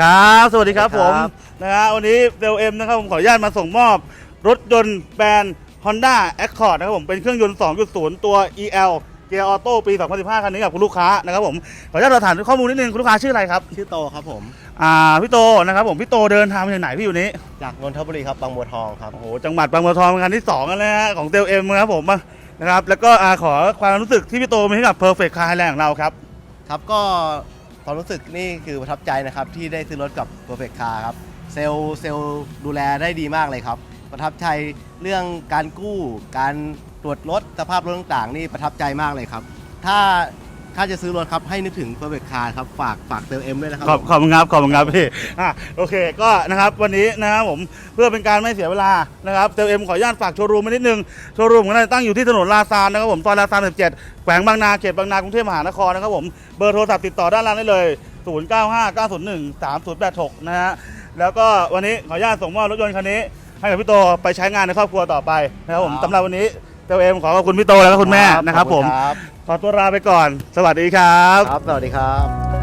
ครับสวัสดีครับสผวัสมดีครับนะฮะวันนี้เซลเอ็มนะครับผมขออนุญาตมาส่งมอบ รถยนต์แบรนด์ Honda Accord นะครับผมเป็นเครื่องยนต์ 2.0 ตัว EL เกียร์ออโต้ปี 2015 คันนี้กับคุณลูกค้านะครับผมขออนุญาตเราถามข้อมูลนิดนึงคุณลูกค้าชื่ออะไรครับ ชื่อโตครับผม อ่าพี่โตนะครับผมพี่โตเดินทางมาจากไหนพี่อยู่นี้ จากนนทบุรีครับบางบัวทองครับ โอ้โหจังหวัดบางบัวทองเป็นคันที่2กันเลยฮะของเซลเอ็มครับผมนะครับแล้วก็อ่าขอความรู้สึกที่พี่โตมีให้กับ Perfect Car Thailand ของเราครับ ครับก็ ความรู้สึกนี่คือประทับใจนะครับที่ได้ซื้อรถกับ Perfect Car ครับเซลเซลดูแลได้ดีมากเลยครับ ประทับใจเรื่องการกู้ การตรวจรถสภาพรถต่างๆ นี่ประทับใจมากเลยครับ ถ้า ถ้าจะซื้อรถครับให้นึกถึง Perfect Car ครับฝากฝากเซลล์เอ็มด้วยนะครับขอบผมขอบคุณครับขอบคุณครับพี่อะโอเคก็นะครับวันนี้นะครับผมเพื่อเป็นการไม่เสียเวลานะครับเซลเอ็มขออนุญาตฝากโชว์รูมมานิดนึงโชว์รูมของเราตั้งอยู่ที่ถนนลาซานนะครับผมซอยลาซาน17แขวงบางนาเขตบางนากรุงเทพมหานครนะครับผมเบอร์โทรศัพท์ติดต่อด้านล่างได้เลย 0959013086 นะฮะแล้วก็วันนี้ขออนุญาตส่งมอบรถยนต์คันนี้ ให้กับพี่โตไปใช้งานในครอบครัวต่อไปนะครับผมสำหรับวันนี้เซลเอ็มขอขอบคุณพี่โตแล้วก็คุณแม่นะครับผมครับ ขอตัวลาไปก่อน สวัสดีครับ ครับ สวัสดีครับ